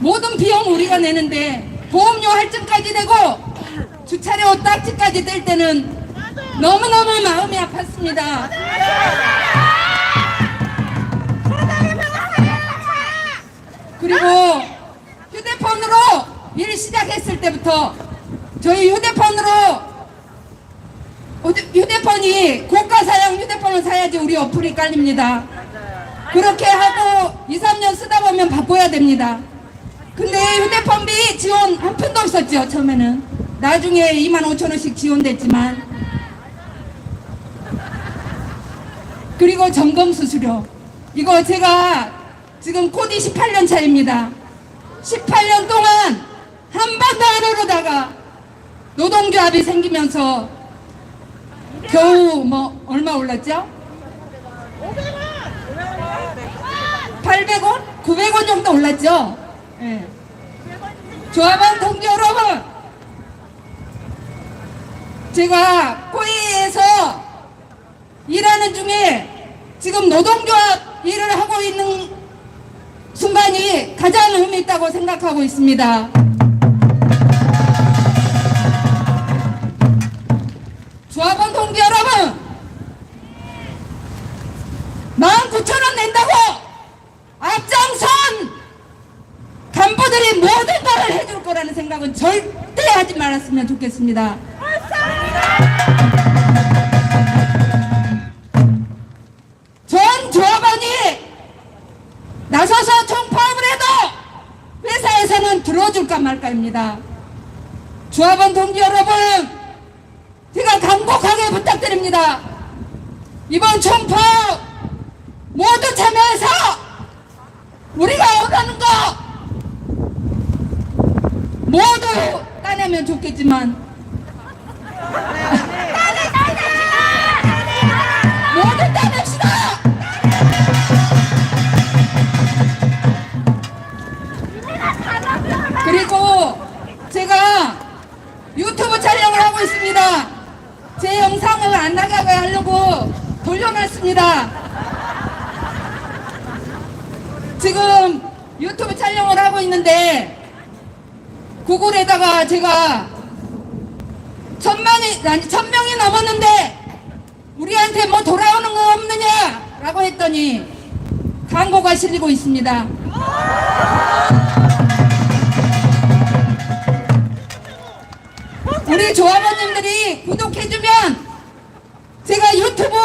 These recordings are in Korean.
모든 비용 우리가 내는데 보험료 할증까지 내고 주차료 딱지까지 뗄 때는 너무너무 마음이 아팠습니다. 그리고 휴대폰으로 일 시작했을 때부터 저희 휴대폰으로 휴대- 휴대폰이 고가 사양 휴대폰을 사야지 우리 어플이 깔립니다. 그렇게 하고 2, 3년 쓰다 보면 바꿔야 됩니다. 근데 휴대폰비 지원 한 푼도 없었죠, 처음에는. 나중에 2만 5천 원씩 지원됐지만. 그리고 점검 수수료. 이거 제가 지금 코디 18년 차입니다. 18년 동안 한 번도 안 오르다가 노동조합이 생기면서 겨우 뭐 얼마 올랐죠? 800원? 900원 정도 올랐죠? 예. 조합원 동지 여러분, 제가 코이에서 일하는 중에 지금 노동조합 일을 하고 있는 순간이 가장 의미 있다고 생각하고 있습니다. 조합원 동지 여러분, 19,000원 낸다고 앞장선 간부들이 모든 걸 거라는 생각은 절대 하지 말았으면 좋겠습니다. 전 조합원이 나서서 총파업을 해도 회사에서는 들어줄까 말까입니다. 조합원 동지 여러분, 제가 간곡하게 부탁드립니다. 이번 총파업 모두 참여해서 우리가 원하는 거 모두 따내면 좋겠지만. 그리고 제가 유튜브 촬영을 하고 있습니다. 제 영상을 안 나가게 하려고 돌려놨습니다. 지금 유튜브 촬영을 하고 있는데 구글에다가 제가 천만이 아니 천 명이 넘었는데 우리한테 뭐 돌아오는 거 없느냐라고 했더니 광고가 실리고 있습니다. 우리 조합원님들이 구독해주면 제가 유튜브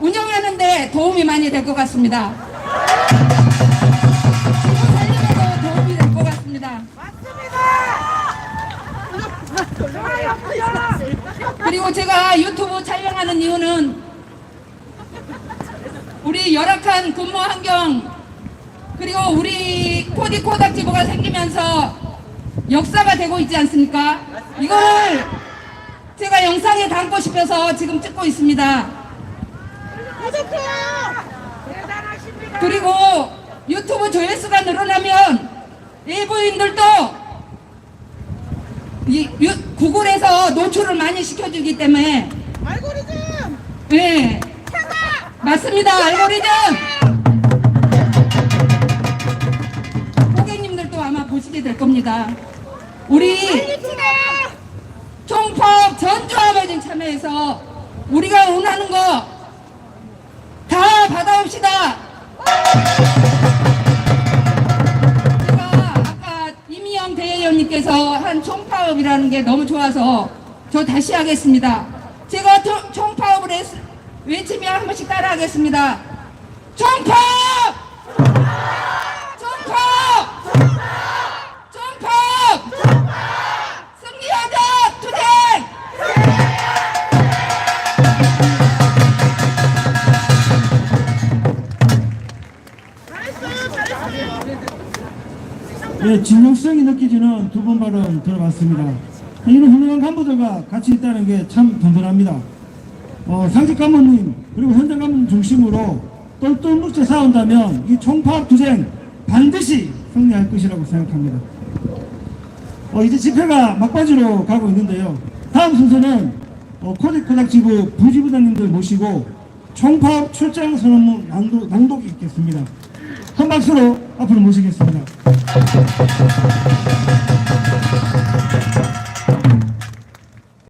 운영하는데 도움이 많이 될 것 같습니다. 살림에도 도움이 될 것 같습니다. 그리고 제가 유튜브 촬영하는 이유는 우리 열악한 근무 환경 그리고 우리 코디 코닥 지부가 생기면서 역사가 되고 있지 않습니까? 이거를 제가 영상에 담고 싶어서 지금 찍고 있습니다. 그리고 유튜브 조회수가 늘어나면 일부인들도 이 유- 구글에서 노출을 많이 시켜주기 때문에. 알고리즘! 네 맞습니다. 알고리즘! 고객님들도 아마 보시게 될 겁니다. 우리 전조합에 좀 참여해서 우리가 원하는 거 다 받아옵시다 총파업이라는 게 너무 좋아서 저 다시 하겠습니다. 제가 총- 총파업을 했, 외치면 한 번씩 따라하겠습니다. 총파업! 총파업! 총파업! 승리하자! 투쟁! 예, 진정성이 느껴지는 두분 발언 들어봤습니다. 이런 훌륭한 간부들과 같이 있다는 게 참 든든합니다. 어, 상직 간부님 그리고 현장 간부님 중심으로 똘똘 뭉쳐 싸운다면 이 총파업 투쟁 반드시 승리할 것이라고 생각합니다. 어, 이제 집회가 막바지로 가고 있는데요. 다음 순서는 어, 코디코닥 지부 부지부장님들 모시고 총파업 출장 선언문 낭독, 낭독이 있겠습니다. 한 박수로 앞으로 모시겠습니다.